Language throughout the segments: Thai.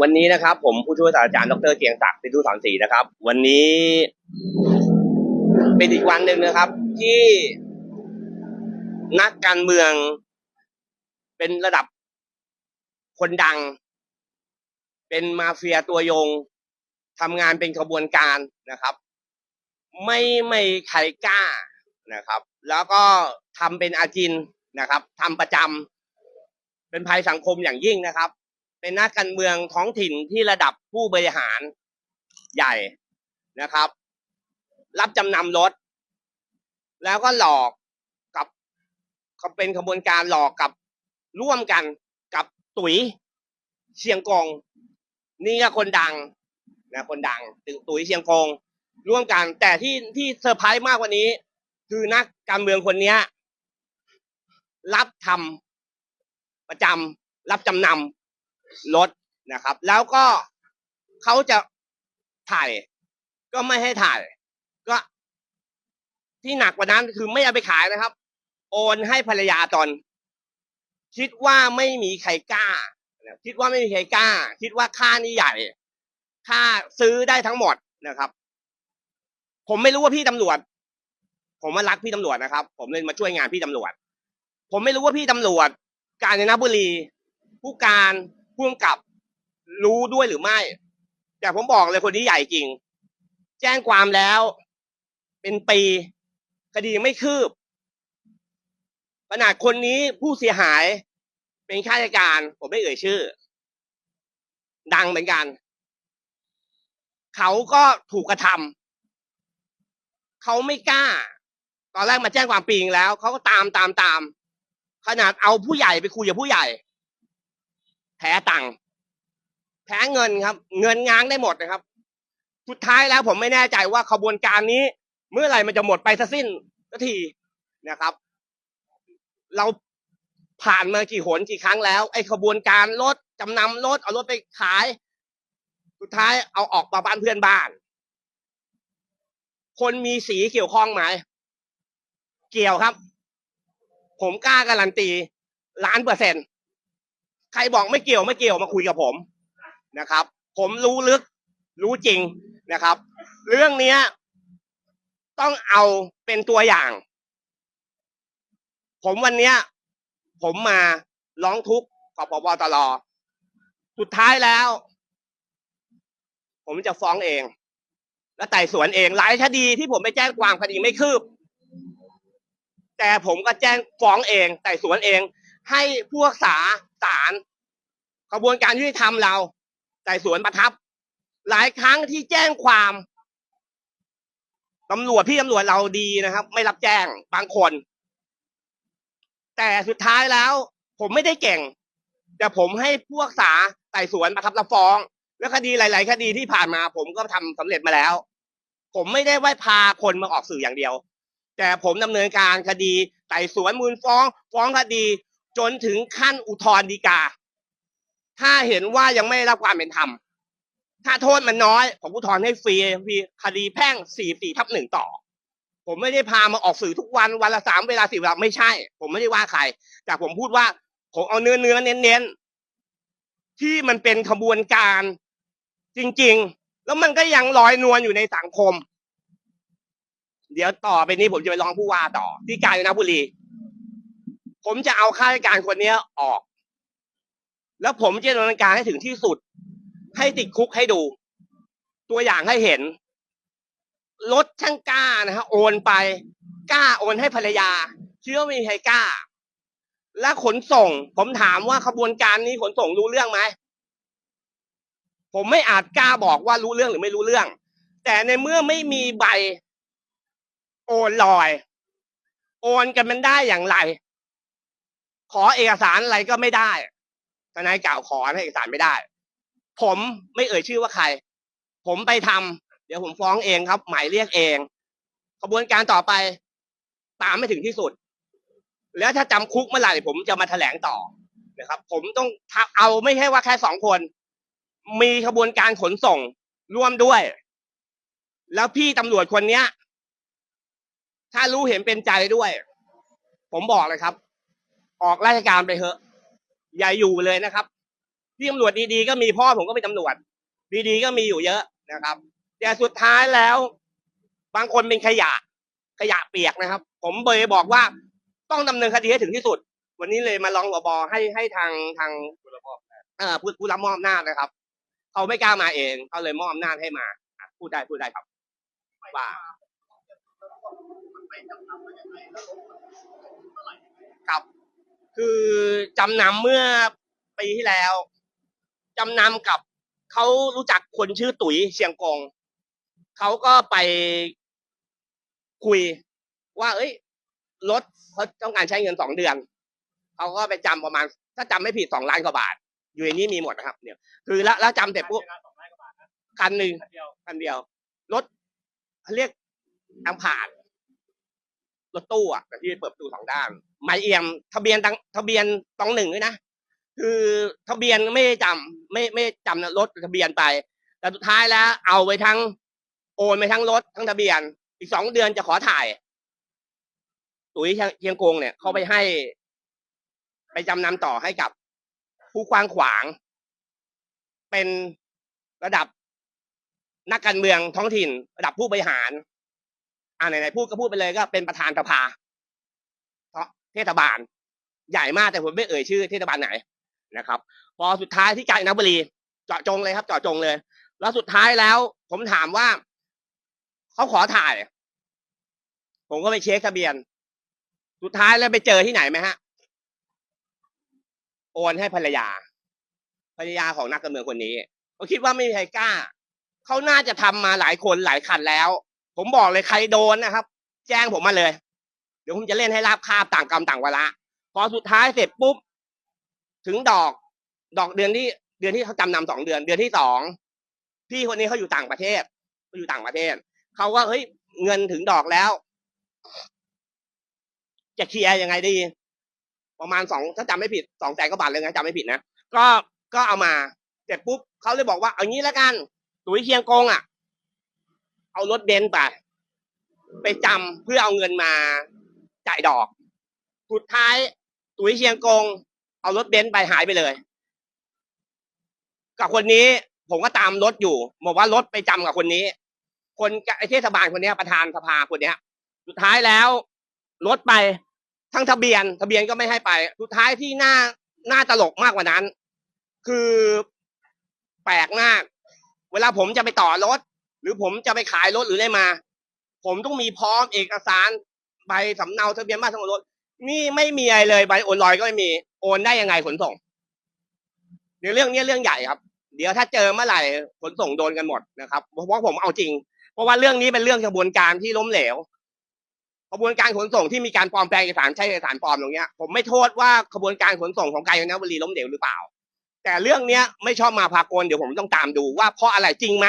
วันนี้นะครับผมผู้ช่วยศาสตราจารย์ดรเกียงศักดิ์ปิตุสอนศรีนะครับ วันนี้เป็นอีกวันหนึ่งนะครับ ที่นักการเมืองเป็นระดับคนดัง เป็นมาเฟียตัวยงทำงานเป็นขบวนการนะครับ ไม่ไม่ใครกล้านะครับ แล้วก็ทำเป็นอาจินนะครับทำประจำเป็นภัยสังคมอย่างยิ่งนะครับ เป็นนักการเมืองท้องถิ่นที่ระดับผู้บริหารใหญ่นะครับ รับจำนำรถ แล้วก็หลอกกับเขาเป็นขบวนการหลอกกับร่วมกันกับตุ๋ยเชียงกงนี่ก็คนดังนะคนดังตุ๋ยเชียงกงร่วมกัน แต่ที่ที่เซอร์ไพรส์มากกว่านี้ คือนักการเมืองคนนี้รับทำประจำรับจำนำ รถนะครับ แล้วก็เขาจะถ่าย ก็ไม่ให้ถ่าย ก็ที่หนักกว่านั้นคือไม่เอาไปขายนะครับ โอนให้ภรรยาตอน คิดว่าไม่มีใครกล้าคิดว่าไม่มีใครกล้า คิดว่าค่านี้ใหญ่ ค่าซื้อได้ทั้งหมดนะครับ ผมไม่รู้ว่าพี่ตำรวจ ผมว่ารักพี่ตำรวจนะครับ ผมเลยมาช่วยงานพี่ตำรวจ ผมไม่รู้ว่าพี่ตำรวจ กาญจนบุรี ผู้การ ผู้กำกับรู้ด้วยหรือไม่ แต่ผมบอกเลยคนนี้ใหญ่จริง แจ้งความแล้ว เป็นปี คดีไม่คืบ ขนาดคนนี้ผู้เสียหาย เป็นข้าราชการ ผมไม่เอ่ยชื่อ ดังเหมือนกัน เขาก็ถูกกระทำเขาไม่กล้า ตอนแรกมาแจ้งความปีงแล้ว เขาก็ตามตามตาม ขนาดเอาผู้ใหญ่ไปคุยกับผู้ใหญ่ แพ้ตังค์แพ้เงินครับ เงินง้างได้หมดนะครับ สุดท้ายแล้วผมไม่แน่ใจว่าขบวนการนี้ เมื่อไหร่มันจะหมดไปซะสิ้นสักทีนะครับ เราผ่านมากี่หนกี่ครั้งแล้ว ไอ้ขบวนการรถจำนำรถเอารถไปขาย สุดท้ายเอาออกมาบ้านเพื่อนบ้าน คนมีสีเกี่ยวข้องไหมเกี่ยวครับ ผมกล้าการันตีล้านเปอร์เซ็นต์ ใครบอกไม่เกี่ยวไม่เกี่ยวมาคุยกับผมนะครับ ผมรู้ลึกรู้จริงนะครับ เรื่องเนี้ยต้องเอาเป็นตัวอย่าง ผมวันเนี้ย ผมมาร้องทุกข์กับพบตรสุดท้ายแล้ว ผมจะฟ้องเอง และไต่สวนเองหลายคดีที่ผมไปแจ้งความคดีไม่คืบ แต่ผมก็แจ้งฟ้องเองไต่สวนเอง ให้ผู้รักษา ศาลกระบวนการยุติธรรมเราไต่สวนประทับ หลายครั้งที่แจ้งความตำรวจพี่ตำรวจเราดีนะครับ ไม่รับแจ้งบางคน แต่สุดท้ายแล้ว ผมไม่ได้เก่ง แต่ผมให้ผู้รักษาไต่สวนประทับรับฟ้อง แล้วคดีหลาย ๆ คดีที่ผ่านมา ผมก็ทำสำเร็จมาแล้ว ผมไม่ได้ไว้พาคนมาออกสื่ออย่างเดียว แต่ผมดำเนินการคดีไต่สวนมูลฟ้อง ฟ้องคดี จนถึงขั้นอุทธรณ์ฎีกา ถ้าเห็นว่ายังไม่ได้รับความเป็นธรรม ถ้าโทษมันน้อย ผมอุทธรณ์ให้ฟรีฟรีคดีแพ่งสี่สี่ทับหนึ่งต่อ ผมไม่ได้พามาออกสื่อทุกวันวันละสามเวลาสี่เวลาไม่ใช่ ผมไม่ได้ว่าใคร แต่ผมพูดว่าผมเอาเนื้อเนื้อเน้นเน้นที่มันเป็นขบวนการจริง ๆ แล้วมันก็ยังลอยนวลอยู่ในสังคม เดี๋ยวต่อไปนี้ผมจะไปร้องผู้ว่าต่อ ที่กาญจนบุรี ผมจะเอาข้าราชการคนเนี้ยออก แล้วผมจะดำเนินการให้ถึงที่สุด ให้ติดคุกให้ดู ตัวอย่างให้เห็นรถช่างกล้านะฮะโอนไปกล้าโอนให้ภรรยา เชื่อว่าไม่มีใครกล้า และขนส่ง ผมถามว่าขบวนการนี้ขนส่งรู้เรื่องไหมผมไม่อาจกล้าบอกว่ารู้เรื่องหรือไม่รู้เรื่อง แต่ในเมื่อไม่มีใบ โอนลอย โอนกันมันได้อย่างไร ขอเอกสารอะไรก็ไม่ได้ทนายกล่าวขอให้เอกสารไม่ได้ ผมไม่เอ่ยชื่อว่าใคร ผมไปทำเดี๋ยวผมฟ้องเองครับ หมายเรียกเองขบวนการต่อไป ตามไม่ถึงที่สุด แล้วถ้าจำคุกเมื่อไหร่ผมจะมาแถลงต่อนะครับ ผมต้องเอาไม่ใช่ว่าแค่สองคน มีขบวนการขนส่งร่วมด้วย แล้วพี่ตำรวจคนเนี้ย ถ้ารู้เห็นเป็นใจด้วย ผมบอกเลยครับ ออกราชการไปเถอะ อย่าอยู่เลยนะครับที่ตำรวจดีๆก็มีพ่อผมก็เป็นตำรวจ ดีๆก็มีอยู่เยอะนะครับ แต่สุดท้ายแล้ว บางคนเป็นขยะขยะเปียกนะครับ ผมเบยบอกว่าต้องดำเนินคดีให้ถึงที่สุด วันนี้เลยมาลองวบให้ให้ทางทางเอ่อผู้ผู้รับมอบอำนานะครับเขาไม่กล้ามาเองเขาเลยมอบอำนาให้มาพูดได้พูดได้ครับว่าครับ คือจำนำเมื่อปีที่แล้วจำนำกับเขารู้จักคนชื่อตุ๋ยเชียงกงเขาก็ไปคุยว่า เอ้ยรถเขาต้องการใช้เงินสองเดือนเขาก็ไปจำประมาณ ถ้าจำไม่ผิดสองล้านกว่าบาท อยู่ในนี้มีหมดนะครับ เนี่ย คือแล้วแล้วจำเสร็จปุ๊บคันหนึ่งคันเดียวรถเขาเรียกอังผ่าน รถตู้อะแต่ที่เปิดประตูสองด้านหมายเอี่ยม ทะเบียนตังทะเบียนตองหนึ่งด้วยนะคือทะเบียนไม่ได้จำไม่ไม่จำนะรถทะเบียนไป แต่สุดท้ายแล้ว เอาไปทั้ง โอนไปทั้งรถทั้งทะเบียน อีกสองเดือนจะขอถ่าย ตุ๋ยเชียงกงเนี่ยเขาไปให้ ไปจำนำต่อให้กับ ผู้กว้างขวาง เป็นระดับนักการเมืองท้องถิ่น ระดับผู้บริหาร อ่าไหนๆพูดก็พูดไปเลยก็เป็นประธานสภาเพราะเทศบาล ใหญ่มากแต่ผมไม่เอ่ยชื่อเทศบาลไหนนะครับ พอสุดท้ายที่กาญจนบุรีเจาะจงเลยครับเจาะจงเลย แล้วสุดท้ายแล้ว ผมถามว่าเขาขอถ่าย ผมก็ไปเช็คทะเบียน สุดท้ายแล้วไปเจอที่ไหนไหมฮะ โอนให้ภรรยา ภรรยาของนักการเมืองคนนี้ผมคิดว่าไม่มีใครกล้าเขาน่าจะทำมาหลายคนหลายคันแล้ว ผมบอกเลยใครโดนนะครับ แจ้งผมมาเลย เดี๋ยวผมจะเล่นให้ราบคาบต่างกรรมต่างวาระพอสุดท้ายเสร็จปุ๊บ ถึงดอก ดอกเดือนที่เดือนที่เขาจำนำสองเดือน เดือนที่สองพี่คนนี้เขาอยู่ต่างประเทศเขาอยู่ต่างประเทศเขาว่าเฮ้ยเงินถึงดอกแล้ว จะเคลียร์ยังไงดี ประมาณสองถ้าจำไม่ผิดสองแสนกว่าบาทเลยนะจำไม่ผิดนะก็ก็เอามาเสร็จปุ๊บเขาเลยบอกว่าเอางี้แล้วกัน ตุ๋ยเคียงกงอะ เอารถเบนซ์ไป ไปจำเพื่อเอาเงินมาจ่ายดอก สุดท้ายตุ๋ยเชียงกง เอารถเบนซ์ไปหายไปเลย กับคนนี้ผมก็ตามรถอยู่บอกว่ารถไปจำกับคนนี้ คนไอเทศบาลคนนี้ประธานสภาคนนี้สุดท้ายแล้วรถไปทั้งทะเบียน ทะเบียนก็ไม่ให้ไป สุดท้ายที่หน่าหน่าตลกมากกว่านั้น คือแปลกมาก เวลาผมจะไปต่อรถ หรือผมจะไปขายรถหรืออะไรมา ผมต้องมีพร้อมเอกสารใบสำเนาทะเบียนบ้านสมรถนี่ไม่มีอะไรเลยใบโอนลอยก็ไม่มีโอนได้ยังไงขนส่งเดี๋ยวเรื่องนี้เรื่องใหญ่ครับ เดี๋ยวถ้าเจอเมื่อไหร่ขนส่งโดนกันหมดนะครับเพราะผมเอาจริง เพราะว่าเรื่องนี้เป็นเรื่องกระบวนการที่ล้มเหลวกระบวนการขนส่งที่มีการปลอมแปลงเอกสารใช้เอกสารปลอมตรงเนี้ยผมไม่โทษว่ากระบวนการขนส่งของกาญจนบุรีล้มเหลวหรือเปล่า แต่เรื่องเนี้ยไม่ชอบมาพากลเดี๋ยวผมต้องตามดูว่าเพราะอะไรจริงไหม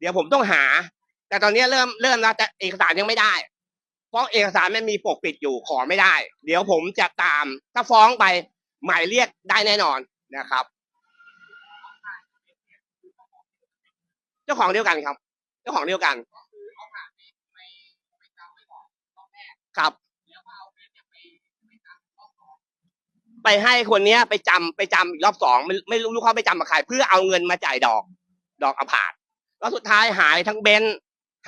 เดี๋ยวผมต้องหา แต่ตอนนี้เริ่มเริ่มแล้วแต่เอกสารยังไม่ได้ เพราะเอกสารมันมีปกปิดอยู่ขอไม่ได้ เดี๋ยวผมจะตาม ถ้าฟ้องไปหมายเรียกได้แน่นอนนะครับ เจ้าของเดียวกันครับ เจ้าของเดียวกันครับไปให้คนเนี้ยไปจำไปจำอีกรอบสองไม่ไม่รู้เขาไปจำกับใครเพื่อเอาเงินมาจ่ายดอก ดอกอภาด แล้วสุดท้ายหายทั้งเบนซ์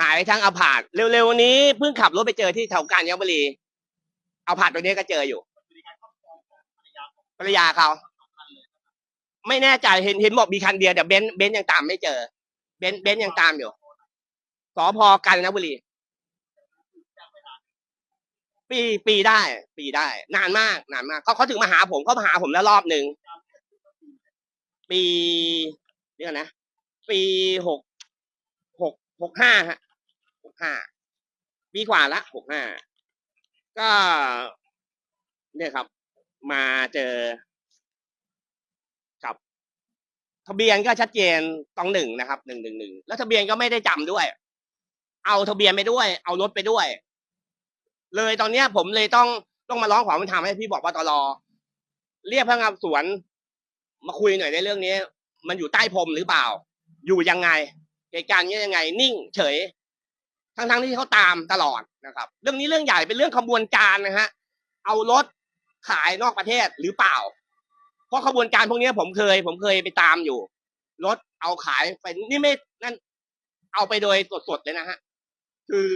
หายทั้งอภาดเร็วๆนี้เพิ่งขับรถไปเจอที่แถวกาญจนบุรีอภาดตัวนี้ก็เจออยู่ภรรยาเขาไม่แน่ใจเห็นเห็นบอกมีคันเดียวแต่เบนซ์เบนซ์ยังตามไม่เจอ เบนซ์เบนซ์ยังตามอยู่สพกาญจนบุรีปีปีได้ ปีได้ นานมากนานมากเขาเขาถึงมาหาผมเขามาหาผมแล้วรอบหนึ่งปีเดี๋ยวก่อนนะ ปีหก หกห้าฮะหกห้าปีกว่าละหกห้าก็ เนี่ยครับ มาเจอครับ ทะเบียนก็ชัดเจนต้องหนึ่งนะครับหนึ่งหนึ่งหนึ่งแล้วทะเบียนก็ไม่ได้จำด้วย เอาทะเบียนไปด้วย เอารถไปด้วย เลยตอนเนี้ย ผมเลยต้องต้องมาร้องขอความเป็นธรรมให้พี่บอกว่าตลอเรียกพนักงานสวน มาคุยหน่อยในเรื่องนี้ มันอยู่ใต้พรมหรือเปล่า อยู่ยังไง เหตุการณ์นี้ยังไง นิ่งเฉย ทั้งๆที่เขาตามตลอดนะครับ เรื่องนี้เรื่องใหญ่เป็นเรื่องขบวนการนะฮะ เอารถขายนอกประเทศหรือเปล่า เพราะขบวนการพวกนี้ผมเคย ผมเคยไปตามอยู่ รถเอาขายไปนี่ไม่นั่น เอาไปโดยสดๆเลยนะฮะ คือ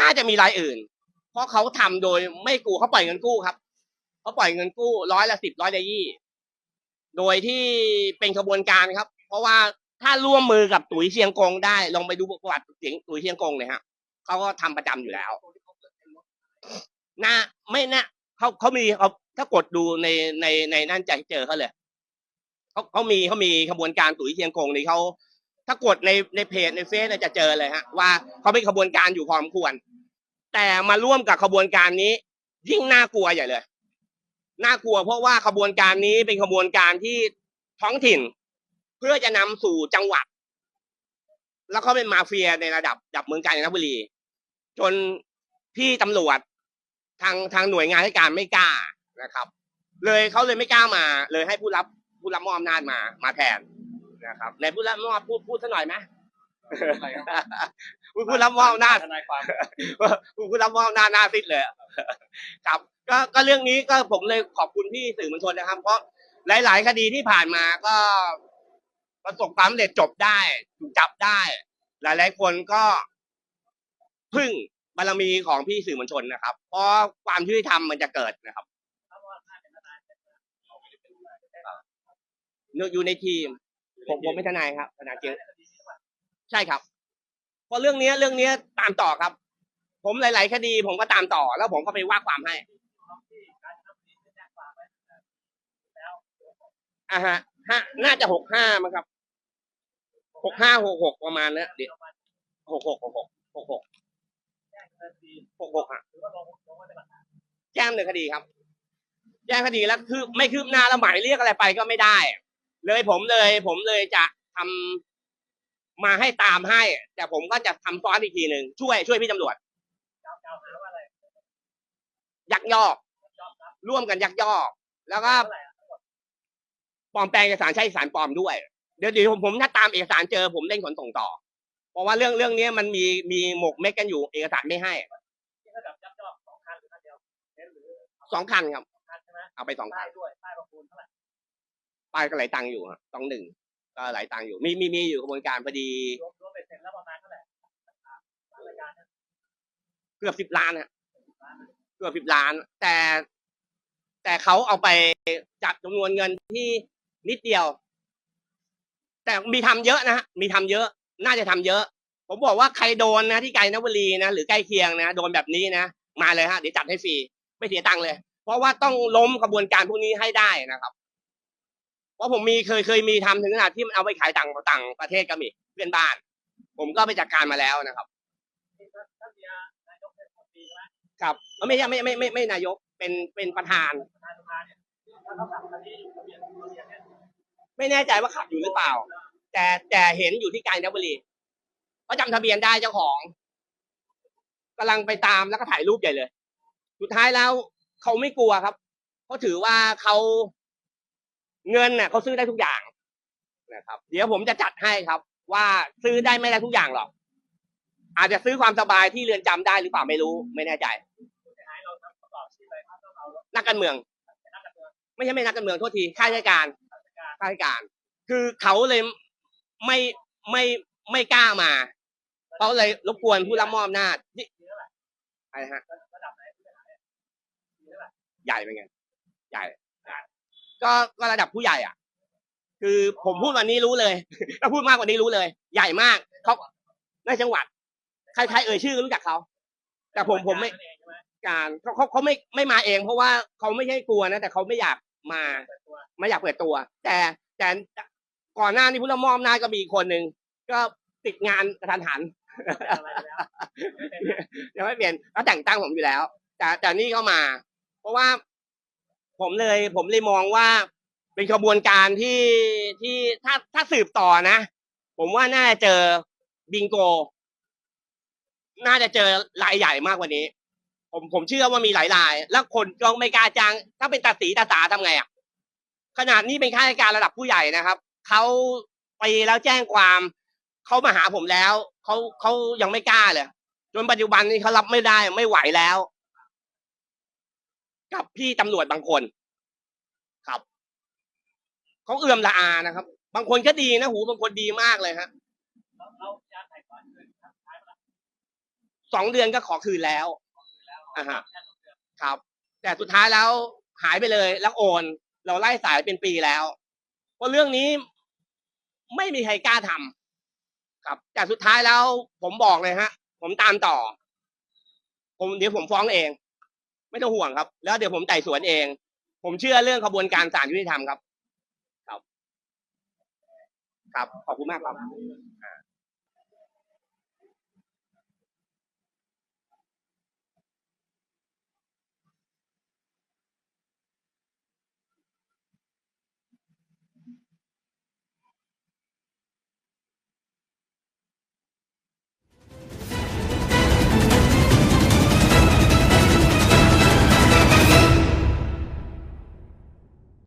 น่าจะมีรายอื่น เพราะเขาทำโดยไม่กู้เขาปล่อยเงินกู้ครับเขาปล่อยเงินกู้ร้อยละสิบร้อยละยี่ โดยที่เป็นขบวนการครับ เพราะว่าถ้าร่วมมือกับตุ๋ยเชียงกงได้ ลองไปดูประวัติเสียงตุ๋ยเชียงกงเลยฮะเขาก็ทำประจำอยู่แล้วน่าไม่น่าเขาเขามีเขาถ้ากดดูในในในนั่นจะเจอเขาเลยเขาเขามีเขามีขบวนการตุ๋ยเชียงกงนี่เขาถ้ากดในในเพจในเฟซจะเจอเลยฮะ ว่าเขาเป็นขบวนการอยู่พอสมควร แต่มาร่วมกับขบวนการนี้ ยิ่งน่ากลัวใหญ่เลย น่ากลัวเพราะว่าขบวนการนี้เป็นขบวนการที่ท้องถิ่น เพื่อจะนำสู่จังหวัด แล้วเขาเป็นมาเฟียในระดับดับเมืองกาญจนบุรี จนพี่ตำรวจทางทางหน่วยงานราชการไม่กล้านะครับ เลยเขาเลยไม่กล้ามา เลยให้ผู้รับผู้รับมอบอำนาจมามาแทนนะครับในผู้รับมอบพูดพูดสักหน่อยไหม ผู้ผู้รับมอบอำนาจทนายความผู้ผู้รับมอบอำนาจหน้าซิดเลยอะครับก็ก็เรื่องนี้ก็ผมเลยขอบคุณพี่สื่อมวลชนนะครับ เพราะหลาย ๆ คดีที่ผ่านมาก็ประสบความสำเร็จจบได้ถูกจับได้ หลาย ๆ คนก็พึ่งบารมีของพี่สื่อมวลชนนะครับ เพราะความยุติธรรมมันจะเกิดนะครับอยู่ในทีม ผมผมเป็นทนายครับทนายเจง ใช่ครับเพราะเรื่องเนี้ยเรื่องเนี้ยตามต่อครับ ผมหลาย ๆ คดี ผมก็ตามต่อ แล้วผมก็ไปว่าความให้อ่าฮะห้าน่าจะหกห้ามั้งครับหกห้าหกหกประมาณเนี้ยเดี๋ยวหกหกหกหกหกหกหกหกอะแจ้งหนึ่งคดีครับ แจ้งคดีแล้วคือไม่คืบหน้าแล้วหมายเรียกอะไรไปก็ไม่ได้ เลยผมเลย ผมเลยจะทำ มาให้ตามให้ แต่ผมก็จะทำซ้อนอีกทีหนึ่งช่วยช่วยพี่ตำรวจยักยอก ร่วมกันยักยอก แล้วก็ปลอมแปลงเอกสารใช้เอกสารปลอมด้วย เดี๋ยวเดี๋ยวผมผมถ้าตามเอกสารเจอผมเล่นขนส่งต่อ เพราะว่าเรื่องเรื่องนี้มันมีมีหมกเม็ดกันอยู่เอกสารไม่ให้สองคันครับ เอาไปสองคันป้ายก็ไหลตังค์อยู่ฮะสองหนึ่ง ก็ไหลตังค์อยู่ มีมีมีอยู่กระบวนการพอดีเกือบสิบล้านฮะเกือบสิบล้าน แต่ แต่เขาเอาไปจัดจำนวนเงินที่นิดเดียว แต่มีทำเยอะนะฮะมีทำเยอะ น่าจะทำเยอะ ผมบอกว่าใครโดนนะที่ไกลนบุรีนะหรือใกล้เคียงนะโดนแบบนี้นะมาเลยฮะเดี๋ยวจัดให้ฟรีไม่เสียตังค์เลย เพราะว่าต้องล้มกระบวนการพวกนี้ให้ได้นะครับ เพราะผมมีเคยเคยมีทำถึงขนาดที่มันเอาไปขายต่างต่างประเทศก็มีเพื่อนบ้าน ผมก็ไปจัดการมาแล้วนะครับครับไม่ใช่ไม่ไม่ไม่ไม่นายกเป็นเป็นประธานไม่แน่ใจว่าขับอยู่หรือเปล่า แต่แต่เห็นอยู่ที่กาญจนบุรีเขาจำทะเบียนได้เจ้าของกำลังไปตามแล้วก็ถ่ายรูปใหญ่เลย สุดท้ายแล้วเขาไม่กลัวครับเขาถือว่าเขา เงินน่ะเขาซื้อได้ทุกอย่างนะครับ เดี๋ยวผมจะจัดให้ครับ ว่าซื้อได้ไม่ได้ทุกอย่างหรอก อาจจะซื้อความสบายที่เรือนจำได้หรือเปล่าไม่รู้ ไม่แน่ใจนักการเมือง ไม่ใช่ไม่นักการเมืองโทษทีข้าราชการข้าราชการ คือเขาเลยไม่ไม่ไม่กล้ามาเขาเลยรบกวนผู้รับมอบอำนาจนี่อะไรฮะใหญ่เป็นไงใหญ่ ก็ก็ระดับผู้ใหญ่อะ คือผมพูดวันนี้รู้เลย ถ้าพูดมากกว่านี้รู้เลย ใหญ่มากเขาในจังหวัด ใครๆเอ่ยชื่อก็รู้จักเขา แต่ผมผมไม่การเขาเขาเขาไม่ไม่มาเอง เพราะว่าเขาไม่ใช่กลัวนะแต่เขาไม่อยากมาไม่อยากเปิดตัว แต่แต่ก่อนหน้านี้ผู้ละมอมนายก็มีคนหนึ่งก็ติดงานกระทันหันยังไม่เปลี่ยนเขาแต่งตั้งผมอยู่แล้ว แต่แต่นี่เขามา เพราะว่า ผมเลย ผมเลยมองว่าเป็นขบวนการที่ที่ถ้าถ้าสืบต่อนะ ผมว่าน่าจะเจอบิงโก น่าจะเจอรายใหญ่มากกว่านี้ ผมผมเชื่อว่ามีหลายราย แล้วคนก็ไม่กล้าจ้างถ้าเป็นตาสีตาสาทำไงอะขนาดนี้เป็นข้าราชการระดับผู้ใหญ่นะครับเขาไปแล้วแจ้งความเขามาหาผมแล้วเขาเขายังไม่กล้าเลยจนปัจจุบันนี้เขารับไม่ได้ไม่ไหวแล้ว กับพี่ตำรวจบางคน ครับเขาเอื่อมละอานะครับ บางคนก็ดีนะหูบางคนดีมากเลยฮะสองเดือนก็ขอคืนแล้วอ่าฮะครับ แต่สุดท้ายแล้วหายไปเลย แล้วโอน เราไล่สายเป็นปีแล้วเพราะเรื่องนี้ไม่มีใครกล้าทำครับ แต่สุดท้ายแล้ว ผมบอกเลยฮะ ผมตามต่อ ผมเดี๋ยวผมฟ้องเอง ไม่ต้องห่วงครับ แล้วเดี๋ยวผมไต่สวนเอง ผมเชื่อเรื่องขบวนการศาลยุติธรรมครับ ครับ ครับ ขอบคุณมากครับ